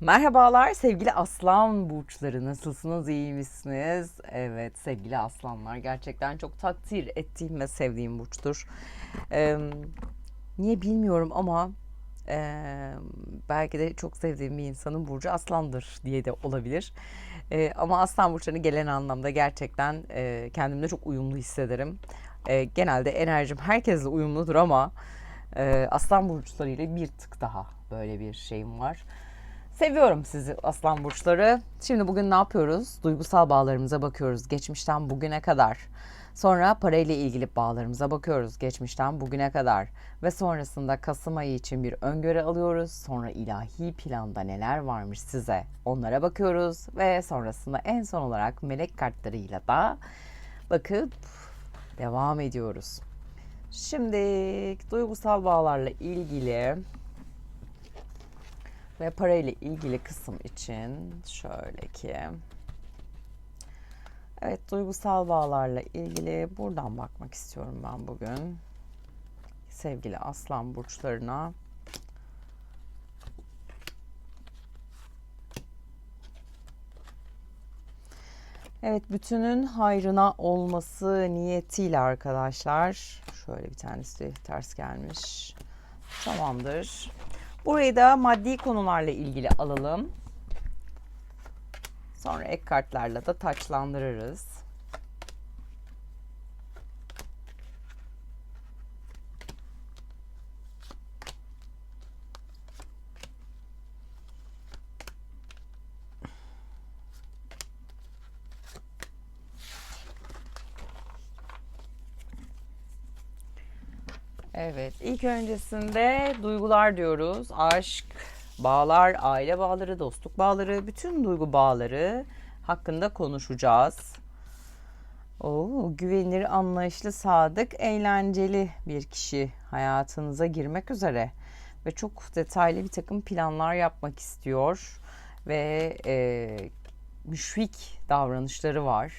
Merhabalar sevgili aslan burçları nasılsınız iyi misiniz? Evet sevgili aslanlar gerçekten çok takdir ettiğim ve sevdiğim burçtur. Ee, niye bilmiyorum ama e, belki de çok sevdiğim bir insanın burcu aslandır diye de olabilir. Ee, ama aslan burçlarını gelen anlamda gerçekten e, kendimde çok uyumlu hissederim. E, genelde enerjim herkesle uyumludur ama e, aslan burçlarıyla bir tık daha böyle bir şeyim var. Seviyorum sizi aslan burçları. Şimdi bugün ne yapıyoruz? Duygusal bağlarımıza bakıyoruz geçmişten bugüne kadar. Sonra parayla ilgili bağlarımıza bakıyoruz geçmişten bugüne kadar. Ve sonrasında Kasım ayı için bir öngörü alıyoruz. Sonra ilahi planda neler varmış size onlara bakıyoruz. Ve sonrasında en son olarak melek kartlarıyla da bakıp devam ediyoruz. Şimdi duygusal bağlarla ilgili ve parayla ilgili kısım için şöyle ki Evet duygusal bağlarla ilgili buradan bakmak istiyorum ben bugün. Sevgili aslan burçlarına. Evet bütünün hayrına olması niyetiyle arkadaşlar. Şöyle bir tanesi ters gelmiş. Tamamdır. Burayı da maddi konularla ilgili alalım. Sonra ek kartlarla da taçlandırırız. Evet, ilk öncesinde duygular diyoruz. Aşk, bağlar, aile bağları, dostluk bağları, bütün duygu bağları hakkında konuşacağız. Oo, güvenilir, anlayışlı, sadık, eğlenceli bir kişi hayatınıza girmek üzere ve çok detaylı bir takım planlar yapmak istiyor ve e, müşfik davranışları var.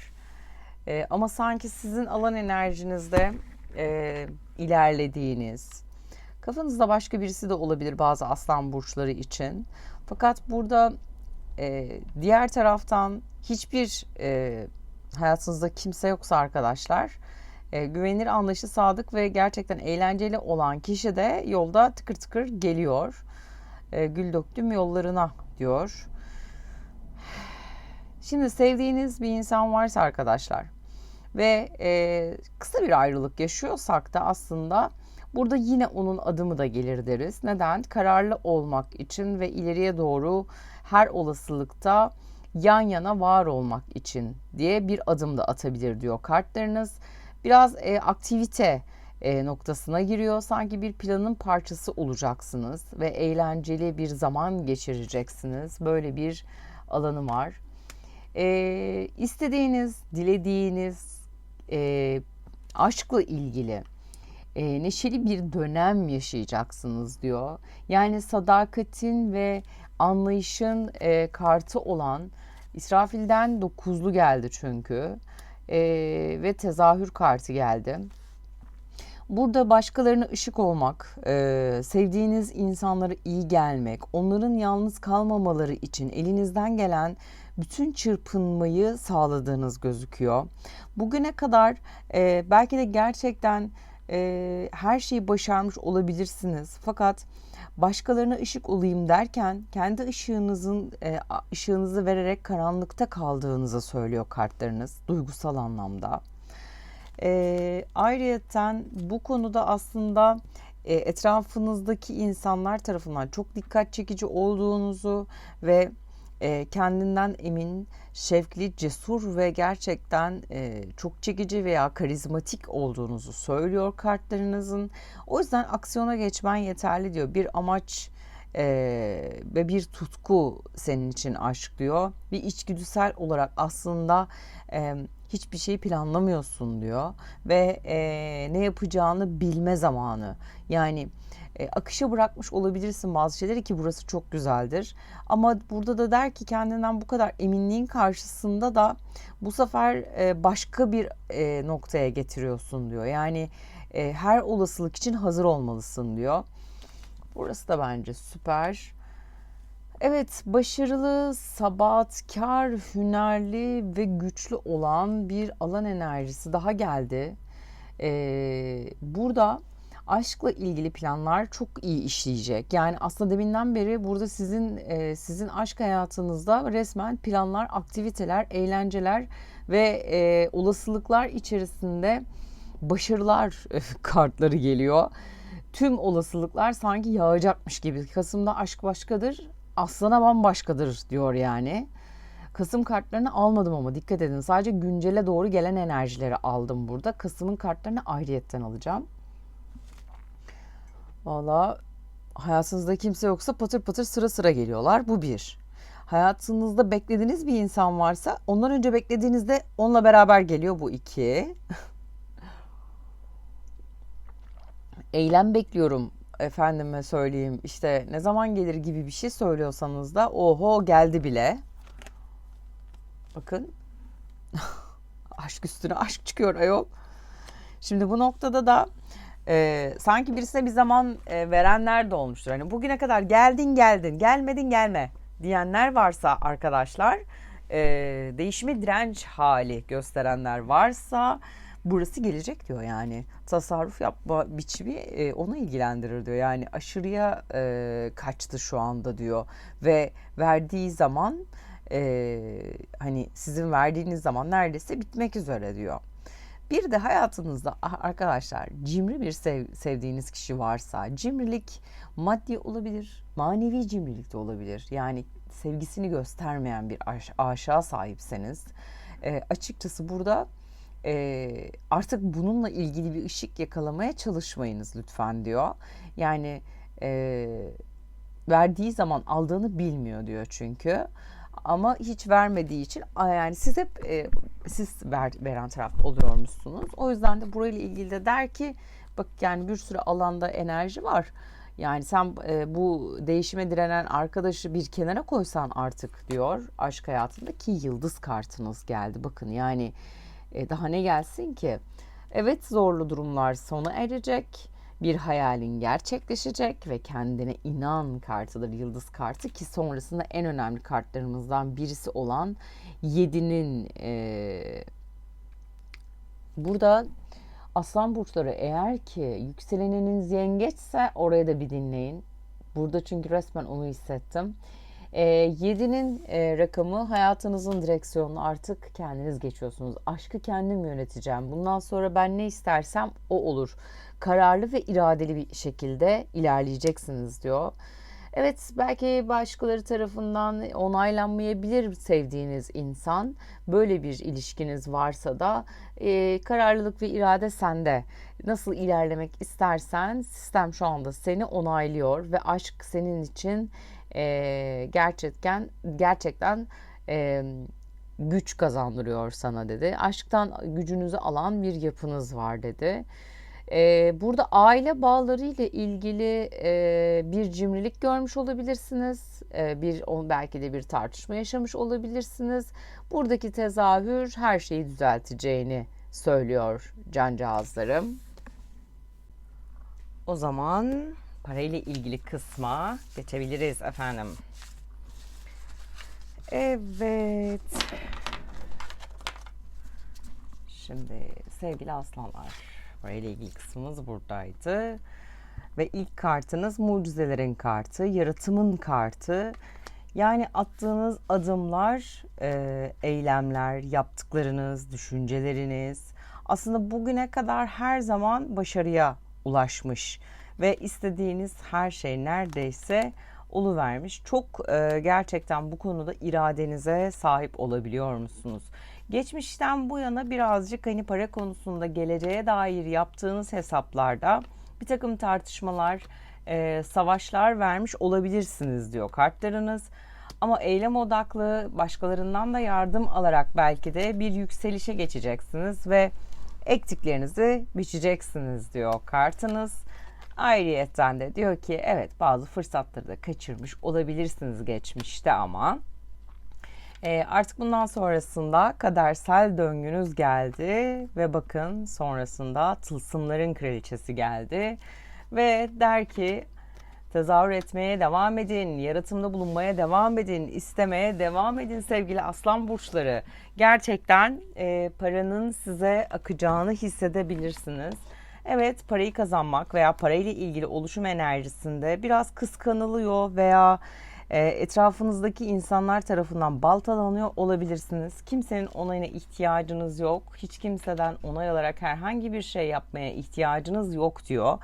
E, ama sanki sizin alan enerjinizde e, ilerlediğiniz, kafanızda başka birisi de olabilir bazı aslan burçları için. Fakat burada e, diğer taraftan hiçbir e, hayatınızda kimse yoksa arkadaşlar, e, güvenilir, anlayışlı, sadık ve gerçekten eğlenceli olan kişi de yolda tıkır tıkır geliyor. E, gül döktüm yollarına diyor. Şimdi sevdiğiniz bir insan varsa arkadaşlar, ve e, kısa bir ayrılık yaşıyorsak da aslında burada yine onun adımı da gelir deriz. Neden? Kararlı olmak için ve ileriye doğru her olasılıkta yan yana var olmak için diye bir adım da atabilir diyor kartlarınız. Biraz e, aktivite e, noktasına giriyor. Sanki bir planın parçası olacaksınız ve eğlenceli bir zaman geçireceksiniz. Böyle bir alanı var. E, istediğiniz, dilediğiniz e, aşkla ilgili e, neşeli bir dönem yaşayacaksınız diyor. Yani sadakatin ve anlayışın e, kartı olan İsrafil'den dokuzlu geldi çünkü e, ve tezahür kartı geldi. Burada başkalarına ışık olmak, e, sevdiğiniz insanlara iyi gelmek, onların yalnız kalmamaları için elinizden gelen bütün çırpınmayı sağladığınız gözüküyor. Bugüne kadar e, belki de gerçekten e, her şeyi başarmış olabilirsiniz. Fakat başkalarına ışık olayım derken kendi ışığınızın ışığınızı vererek karanlıkta kaldığınızı söylüyor kartlarınız duygusal anlamda. E, ayrıyeten bu konuda aslında e, etrafınızdaki insanlar tarafından çok dikkat çekici olduğunuzu ve e, kendinden emin, şevkli, cesur ve gerçekten e, çok çekici veya karizmatik olduğunuzu söylüyor kartlarınızın. O yüzden aksiyona geçmen yeterli diyor. Bir amaç e, ve bir tutku senin için aşk diyor. Bir içgüdüsel olarak aslında e, hiçbir şeyi planlamıyorsun diyor ve e, ne yapacağını bilme zamanı. Yani e, akışa bırakmış olabilirsin bazı şeyleri ki burası çok güzeldir. Ama burada da der ki kendinden bu kadar eminliğin karşısında da bu sefer e, başka bir e, noktaya getiriyorsun diyor. Yani e, her olasılık için hazır olmalısın diyor. Burası da bence süper. Evet, başarılı, sabahatkar, hünerli ve güçlü olan bir alan enerjisi daha geldi. Ee, burada aşkla ilgili planlar çok iyi işleyecek. Yani aslında deminden beri burada sizin e, sizin aşk hayatınızda resmen planlar, aktiviteler, eğlenceler ve e, olasılıklar içerisinde başarılar kartları geliyor. Tüm olasılıklar sanki yağacakmış gibi. Kasım'da aşk başkadır, aslana bambaşkadır diyor yani. Kasım kartlarını almadım ama dikkat edin. Sadece güncele doğru gelen enerjileri aldım burada. Kasım'ın kartlarını ayrıyetten alacağım. Valla hayatınızda kimse yoksa patır patır sıra sıra geliyorlar. Bu bir. Hayatınızda beklediğiniz bir insan varsa ondan önce beklediğinizde onunla beraber geliyor. Bu iki. Eylem bekliyorum efendime söyleyeyim işte ne zaman gelir gibi bir şey söylüyorsanız da oho geldi bile. Bakın aşk üstüne aşk çıkıyor ayol. Şimdi bu noktada da e, sanki birisine bir zaman e, verenler de olmuştur. Hani bugüne kadar geldin geldin, gelmedin gelme diyenler varsa arkadaşlar, e, değişime direnç hali gösterenler varsa burası gelecek diyor yani. Tasarruf yapma biçimi e, onu ilgilendirir diyor. Yani aşırıya e, kaçtı şu anda diyor ve verdiği zaman e, hani sizin verdiğiniz zaman neredeyse bitmek üzere diyor. Bir de hayatınızda ah, arkadaşlar cimri bir sev, sevdiğiniz kişi varsa cimrilik maddi olabilir, manevi cimrilik de olabilir. Yani sevgisini göstermeyen bir aş, aşağı sahipseniz e, açıkçası burada e, artık bununla ilgili bir ışık yakalamaya çalışmayınız lütfen diyor. Yani e, verdiği zaman aldığını bilmiyor diyor çünkü ama hiç vermediği için yani siz hep e, siz ver, veren taraf oluyormuşsunuz. O yüzden de burayla ilgili de der ki bak yani bir sürü alanda enerji var. Yani sen e, bu değişime direnen arkadaşı bir kenara koysan artık diyor aşk hayatında ki yıldız kartınız geldi. Bakın yani e, daha ne gelsin ki? Evet zorlu durumlar sona erecek bir hayalin gerçekleşecek ve kendine inan kartıdır yıldız kartı ki sonrasında en önemli kartlarımızdan birisi olan 7'nin e, burada aslan burçları eğer ki yükseleniniz yengeçse oraya da bir dinleyin. Burada çünkü resmen onu hissettim. E, 7'nin e, rakamı hayatınızın direksiyonunu artık kendiniz geçiyorsunuz. Aşkı kendim yöneteceğim. Bundan sonra ben ne istersem o olur kararlı ve iradeli bir şekilde ilerleyeceksiniz diyor. Evet belki başkaları tarafından onaylanmayabilir sevdiğiniz insan. Böyle bir ilişkiniz varsa da e, kararlılık ve irade sende. Nasıl ilerlemek istersen sistem şu anda seni onaylıyor ve aşk senin için e, gerçekten gerçekten e, güç kazandırıyor sana dedi. Aşktan gücünüzü alan bir yapınız var dedi. Ee, burada aile bağları ile ilgili e, bir cimrilik görmüş olabilirsiniz. Ee, bir belki de bir tartışma yaşamış olabilirsiniz. Buradaki tezahür her şeyi düzelteceğini söylüyor cancağızlarım. O zaman parayla ilgili kısma geçebiliriz efendim. Evet. Şimdi sevgili aslanlar Parayla ilgili kısmımız buradaydı. Ve ilk kartınız mucizelerin kartı, yaratımın kartı. Yani attığınız adımlar, e, eylemler, yaptıklarınız, düşünceleriniz aslında bugüne kadar her zaman başarıya ulaşmış ve istediğiniz her şey neredeyse vermiş. Çok e, gerçekten bu konuda iradenize sahip olabiliyor musunuz? Geçmişten bu yana birazcık hani para konusunda geleceğe dair yaptığınız hesaplarda bir takım tartışmalar, e, savaşlar vermiş olabilirsiniz diyor kartlarınız. Ama eylem odaklı başkalarından da yardım alarak belki de bir yükselişe geçeceksiniz ve ektiklerinizi biçeceksiniz diyor kartınız. Ayrıyetten de diyor ki evet bazı fırsatları da kaçırmış olabilirsiniz geçmişte ama e, artık bundan sonrasında kadersel döngünüz geldi ve bakın sonrasında tılsımların kraliçesi geldi ve der ki Tezahür etmeye devam edin, yaratımda bulunmaya devam edin, istemeye devam edin sevgili aslan burçları. Gerçekten e, paranın size akacağını hissedebilirsiniz. Evet parayı kazanmak veya parayla ilgili oluşum enerjisinde biraz kıskanılıyor veya e, etrafınızdaki insanlar tarafından baltalanıyor olabilirsiniz. Kimsenin onayına ihtiyacınız yok. Hiç kimseden onay alarak herhangi bir şey yapmaya ihtiyacınız yok diyor.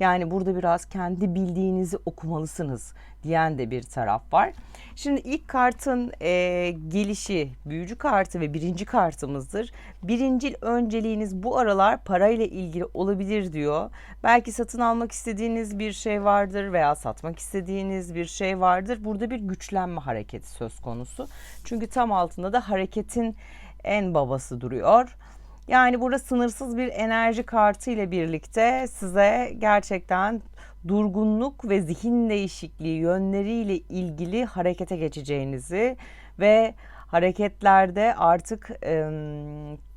Yani burada biraz kendi bildiğinizi okumalısınız diyen de bir taraf var. Şimdi ilk kartın e, gelişi büyücü kartı ve birinci kartımızdır. Birincil önceliğiniz bu aralar parayla ilgili olabilir diyor. Belki satın almak istediğiniz bir şey vardır veya satmak istediğiniz bir şey vardır. Burada bir güçlenme hareketi söz konusu. Çünkü tam altında da hareketin en babası duruyor. Yani burada sınırsız bir enerji kartı ile birlikte size gerçekten durgunluk ve zihin değişikliği yönleriyle ilgili harekete geçeceğinizi ve hareketlerde artık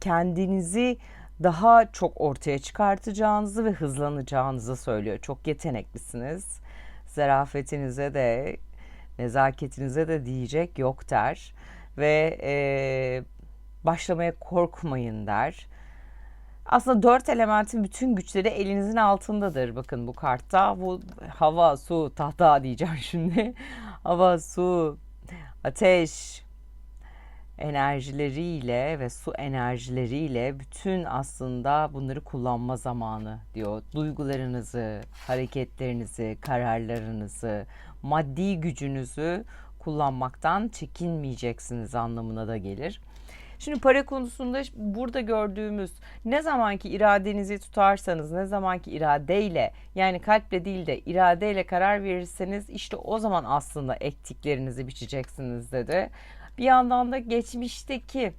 kendinizi daha çok ortaya çıkartacağınızı ve hızlanacağınızı söylüyor. Çok yeteneklisiniz. Zarafetinize de nezaketinize de diyecek yok der ve e, başlamaya korkmayın der. Aslında dört elementin bütün güçleri elinizin altındadır. Bakın bu kartta bu hava, su, tahta diyeceğim şimdi. hava, su, ateş enerjileriyle ve su enerjileriyle bütün aslında bunları kullanma zamanı diyor. Duygularınızı, hareketlerinizi, kararlarınızı, maddi gücünüzü kullanmaktan çekinmeyeceksiniz anlamına da gelir. Şimdi para konusunda burada gördüğümüz ne zamanki iradenizi tutarsanız, ne zamanki iradeyle yani kalple değil de iradeyle karar verirseniz işte o zaman aslında ektiklerinizi biçeceksiniz dedi. Bir yandan da geçmişteki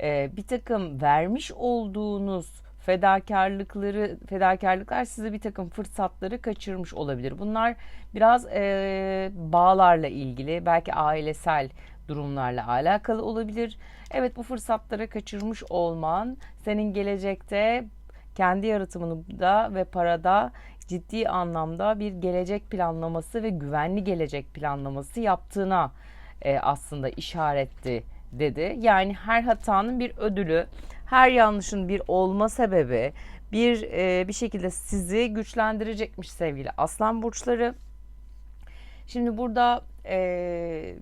e, bir takım vermiş olduğunuz fedakarlıkları fedakarlıklar size bir takım fırsatları kaçırmış olabilir. Bunlar biraz e, bağlarla ilgili, belki ailesel durumlarla alakalı olabilir. Evet bu fırsatları kaçırmış olman senin gelecekte kendi yaratımında ve parada ciddi anlamda bir gelecek planlaması ve güvenli gelecek planlaması yaptığına e, aslında işaretti dedi. Yani her hatanın bir ödülü, her yanlışın bir olma sebebi, bir e, bir şekilde sizi güçlendirecekmiş sevgili Aslan burçları. Şimdi burada e,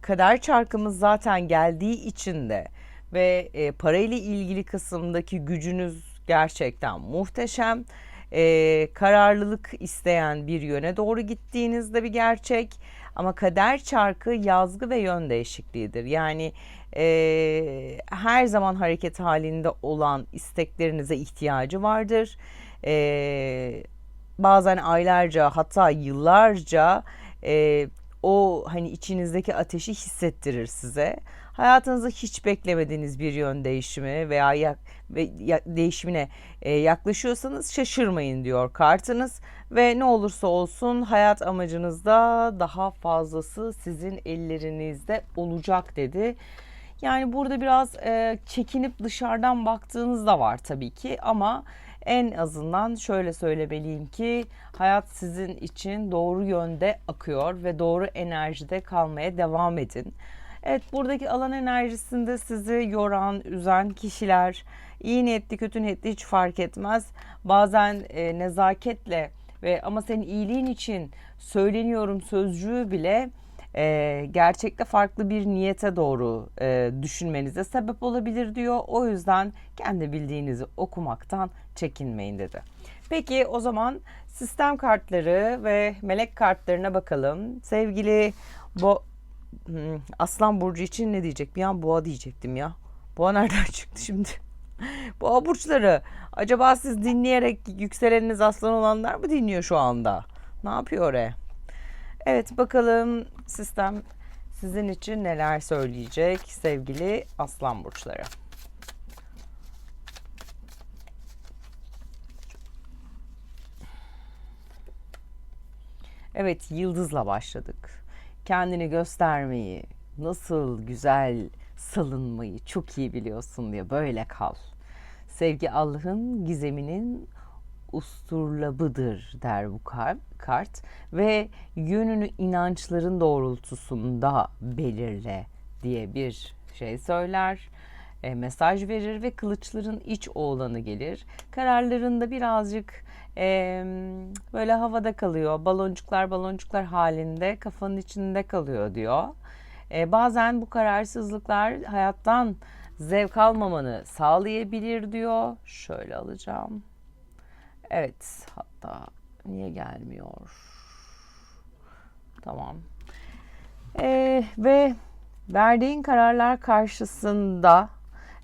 kader çarkımız zaten geldiği için de ve e, parayla ilgili kısımdaki gücünüz gerçekten muhteşem. E, kararlılık isteyen bir yöne doğru gittiğinizde bir gerçek ama kader çarkı yazgı ve yön değişikliğidir. Yani e, her zaman hareket halinde olan isteklerinize ihtiyacı vardır. E, bazen aylarca hatta yıllarca e, o hani içinizdeki ateşi hissettirir size. Hayatınızda hiç beklemediğiniz bir yön değişimi veya yak, ve ya, değişimine e, yaklaşıyorsanız şaşırmayın diyor kartınız ve ne olursa olsun hayat amacınızda daha fazlası sizin ellerinizde olacak dedi. Yani burada biraz e, çekinip dışarıdan baktığınız da var tabii ki ama en azından şöyle söylemeliyim ki hayat sizin için doğru yönde akıyor ve doğru enerjide kalmaya devam edin. Evet buradaki alan enerjisinde sizi yoran, üzen kişiler iyi niyetli kötü niyetli hiç fark etmez. Bazen e, nezaketle ve ama senin iyiliğin için söyleniyorum sözcüğü bile e, gerçekte farklı bir niyete doğru e, düşünmenize sebep olabilir diyor. O yüzden kendi bildiğinizi okumaktan çekinmeyin dedi. Peki o zaman sistem kartları ve melek kartlarına bakalım. Sevgili bu hmm, Aslan Burcu için ne diyecek? Bir an boğa diyecektim ya. Boğa nereden çıktı şimdi? boğa burçları. Acaba siz dinleyerek yükseleniniz aslan olanlar mı dinliyor şu anda? Ne yapıyor oraya? Evet bakalım sistem sizin için neler söyleyecek sevgili aslan burçları. Evet yıldızla başladık. Kendini göstermeyi, nasıl güzel salınmayı çok iyi biliyorsun diye böyle kal. Sevgi Allah'ın gizeminin usturlabıdır der bu kart ve yönünü inançların doğrultusunda belirle diye bir şey söyler e, mesaj verir ve kılıçların iç oğlanı gelir. Kararlarında birazcık e, böyle havada kalıyor. Baloncuklar baloncuklar halinde kafanın içinde kalıyor diyor. E, bazen bu kararsızlıklar hayattan zevk almamanı sağlayabilir diyor. Şöyle alacağım. Evet hatta niye gelmiyor? Tamam. E, ve verdiğin kararlar karşısında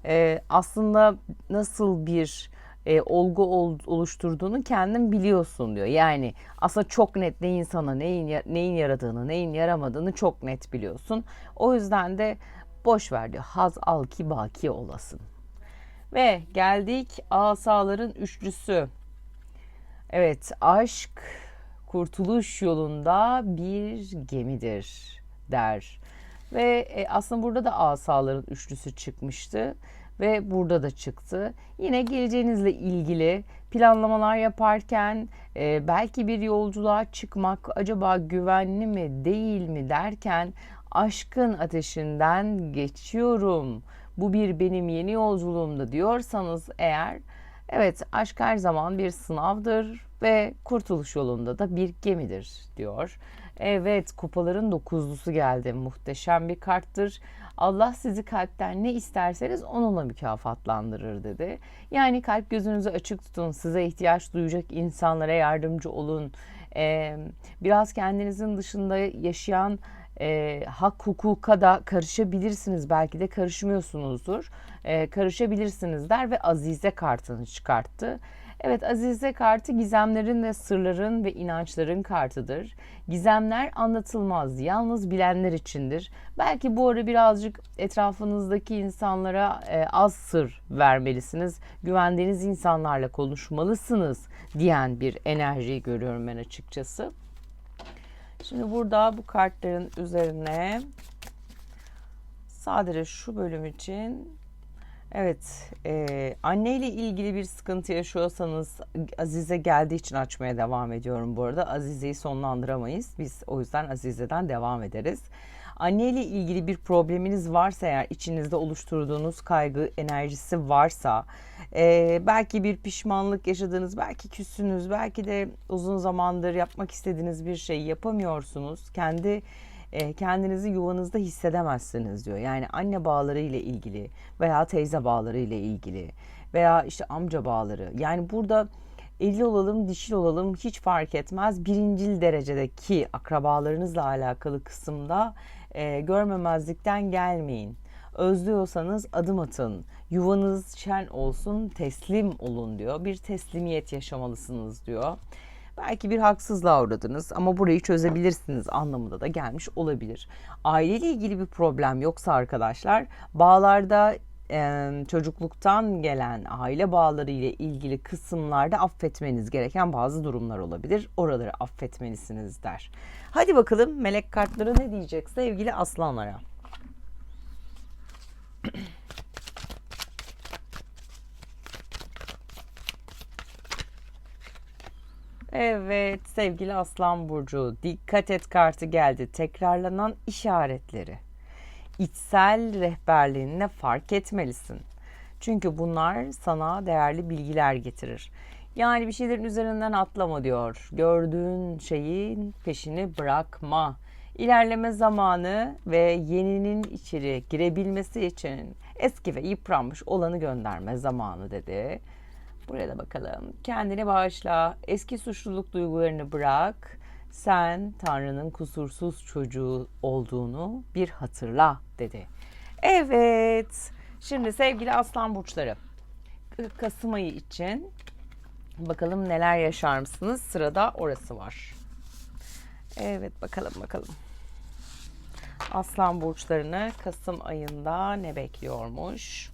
e, aslında nasıl bir e, olgu ol, oluşturduğunu kendin biliyorsun diyor. Yani aslında çok net neyin sana neyin neyin yaradığını, neyin yaramadığını çok net biliyorsun. O yüzden de boş ver diyor. Haz al ki baki olasın. Ve geldik asaların üçlüsü. Evet, aşk kurtuluş yolunda bir gemidir der. Ve e, aslında burada da asaların üçlüsü çıkmıştı ve burada da çıktı. Yine geleceğinizle ilgili planlamalar yaparken e, belki bir yolculuğa çıkmak acaba güvenli mi değil mi derken aşkın ateşinden geçiyorum. Bu bir benim yeni yolculuğumda diyorsanız eğer evet aşk her zaman bir sınavdır ve kurtuluş yolunda da bir gemidir diyor. Evet kupaların dokuzlusu geldi. Muhteşem bir karttır. Allah sizi kalpten ne isterseniz onunla mükafatlandırır dedi. Yani kalp gözünüzü açık tutun. Size ihtiyaç duyacak insanlara yardımcı olun. Ee, biraz kendinizin dışında yaşayan e, hak hukuka da karışabilirsiniz. Belki de karışmıyorsunuzdur. E, karışabilirsiniz der ve Azize kartını çıkarttı. Evet Azize kartı gizemlerin ve sırların ve inançların kartıdır. Gizemler anlatılmaz, yalnız bilenler içindir. Belki bu ara birazcık etrafınızdaki insanlara e, az sır vermelisiniz. Güvendiğiniz insanlarla konuşmalısınız diyen bir enerjiyi görüyorum ben açıkçası. Şimdi burada bu kartların üzerine sadece şu bölüm için Evet, e, anne ile ilgili bir sıkıntı yaşıyorsanız Azize geldiği için açmaya devam ediyorum bu arada. Azize'yi sonlandıramayız. Biz o yüzden Azize'den devam ederiz. Anne ile ilgili bir probleminiz varsa eğer içinizde oluşturduğunuz kaygı enerjisi varsa e, belki bir pişmanlık yaşadığınız belki küssünüz belki de uzun zamandır yapmak istediğiniz bir şey yapamıyorsunuz. Kendi e, kendinizi yuvanızda hissedemezsiniz diyor. Yani anne bağları ile ilgili veya teyze bağları ile ilgili veya işte amca bağları. Yani burada evli olalım, dişil olalım hiç fark etmez. Birincil derecedeki akrabalarınızla alakalı kısımda e, görmemezlikten gelmeyin. Özlüyorsanız adım atın. Yuvanız şen olsun, teslim olun diyor. Bir teslimiyet yaşamalısınız diyor. Belki bir haksızlığa uğradınız ama burayı çözebilirsiniz anlamında da gelmiş olabilir. Aileyle ilgili bir problem yoksa arkadaşlar bağlarda e, çocukluktan gelen aile bağları ile ilgili kısımlarda affetmeniz gereken bazı durumlar olabilir. Oraları affetmelisiniz der. Hadi bakalım melek kartları ne diyecek sevgili aslanlara. Evet sevgili Aslan Burcu dikkat et kartı geldi. Tekrarlanan işaretleri. İçsel rehberliğine fark etmelisin. Çünkü bunlar sana değerli bilgiler getirir. Yani bir şeylerin üzerinden atlama diyor. Gördüğün şeyin peşini bırakma. İlerleme zamanı ve yeninin içeri girebilmesi için eski ve yıpranmış olanı gönderme zamanı dedi. Buraya da bakalım. Kendini bağışla. Eski suçluluk duygularını bırak. Sen Tanrı'nın kusursuz çocuğu olduğunu bir hatırla dedi. Evet. Şimdi sevgili aslan burçları. Kasım ayı için bakalım neler yaşar mısınız? Sırada orası var. Evet bakalım bakalım. Aslan burçlarını Kasım ayında ne bekliyormuş?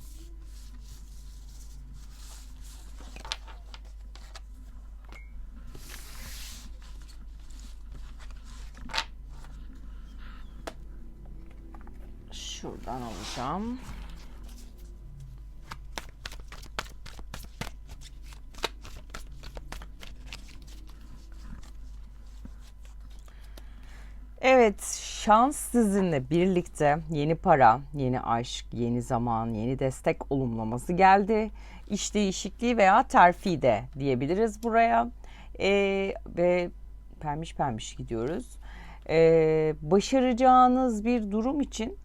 Şuradan alacağım. Şans sizinle birlikte yeni para, yeni aşk, yeni zaman, yeni destek olumlaması geldi. İş değişikliği veya terfi de diyebiliriz buraya. Ee, ve pembiş pembiş gidiyoruz. Ee, başaracağınız bir durum için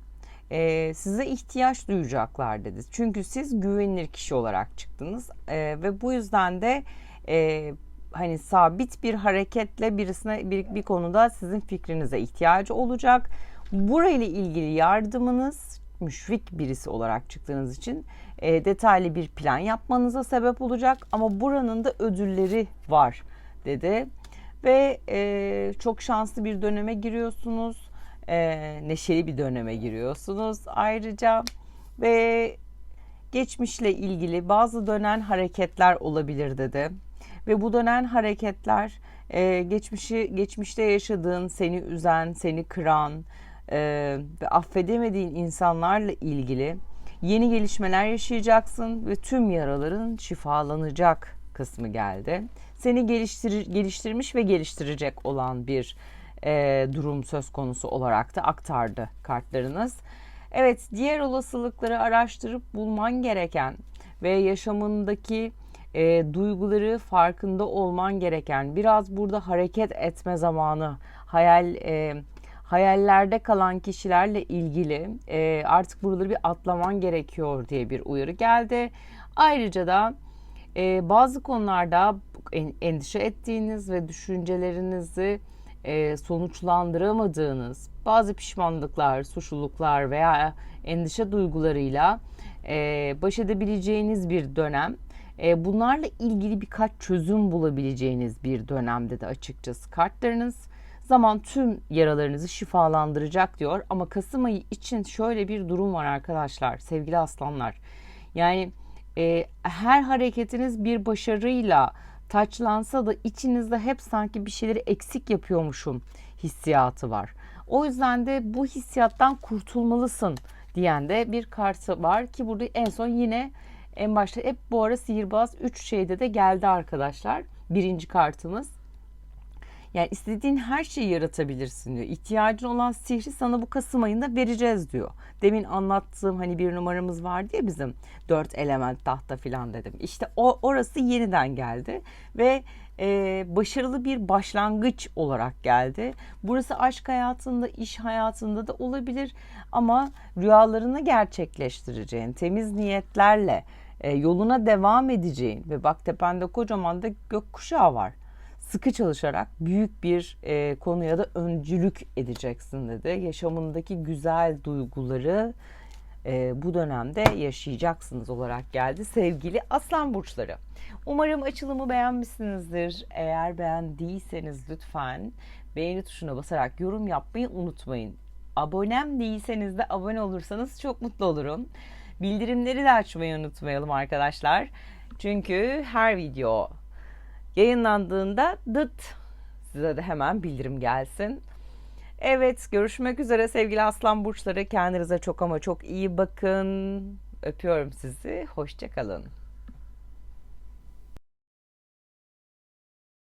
e, size ihtiyaç duyacaklar dedi. Çünkü siz güvenilir kişi olarak çıktınız E, ve bu yüzden de e, hani sabit bir hareketle birisine bir, bir konuda sizin fikrinize ihtiyacı olacak. Burayla ilgili yardımınız müşfik birisi olarak çıktığınız için e, detaylı bir plan yapmanıza sebep olacak. Ama buranın da ödülleri var dedi. Ve e, çok şanslı bir döneme giriyorsunuz. E, neşeli bir döneme giriyorsunuz ayrıca. Ve geçmişle ilgili bazı dönen hareketler olabilir dedi ve bu dönen hareketler e, geçmişi geçmişte yaşadığın seni üzen seni kıran e, ve affedemediğin insanlarla ilgili yeni gelişmeler yaşayacaksın ve tüm yaraların şifalanacak kısmı geldi. Seni geliştir geliştirmiş ve geliştirecek olan bir e, durum söz konusu olarak da aktardı kartlarınız. Evet, diğer olasılıkları araştırıp bulman gereken ve yaşamındaki e, duyguları farkında olman gereken, biraz burada hareket etme zamanı, hayal e, hayallerde kalan kişilerle ilgili e, artık buraları bir atlaman gerekiyor diye bir uyarı geldi. Ayrıca da e, bazı konularda endişe ettiğiniz ve düşüncelerinizi e, sonuçlandıramadığınız bazı pişmanlıklar, suçluluklar veya endişe duygularıyla e, baş edebileceğiniz bir dönem. E, bunlarla ilgili birkaç çözüm bulabileceğiniz bir dönemde de açıkçası kartlarınız zaman tüm yaralarınızı şifalandıracak diyor. Ama Kasım ayı için şöyle bir durum var arkadaşlar sevgili aslanlar. Yani e, her hareketiniz bir başarıyla taçlansa da içinizde hep sanki bir şeyleri eksik yapıyormuşum hissiyatı var. O yüzden de bu hissiyattan kurtulmalısın diyen de bir kartı var ki burada en son yine en başta hep bu ara sihirbaz 3 şeyde de geldi arkadaşlar. Birinci kartımız. Yani istediğin her şeyi yaratabilirsin diyor. İhtiyacın olan sihri sana bu Kasım ayında vereceğiz diyor. Demin anlattığım hani bir numaramız vardı ya bizim dört element tahta filan dedim. İşte o orası yeniden geldi ve e, başarılı bir başlangıç olarak geldi. Burası aşk hayatında, iş hayatında da olabilir ama rüyalarını gerçekleştireceğin, temiz niyetlerle e, yoluna devam edeceğin ve bak tepende kocaman da gökkuşağı var sıkı çalışarak büyük bir e, konuya da öncülük edeceksin dedi. Yaşamındaki güzel duyguları e, bu dönemde yaşayacaksınız olarak geldi sevgili aslan burçları. Umarım açılımı beğenmişsinizdir. Eğer beğendiyseniz lütfen beğeni tuşuna basarak yorum yapmayı unutmayın. Abonem değilseniz de abone olursanız çok mutlu olurum. Bildirimleri de açmayı unutmayalım arkadaşlar. Çünkü her video yayınlandığında dıt size de hemen bildirim gelsin. Evet görüşmek üzere sevgili aslan burçları. Kendinize çok ama çok iyi bakın. Öpüyorum sizi. Hoşçakalın.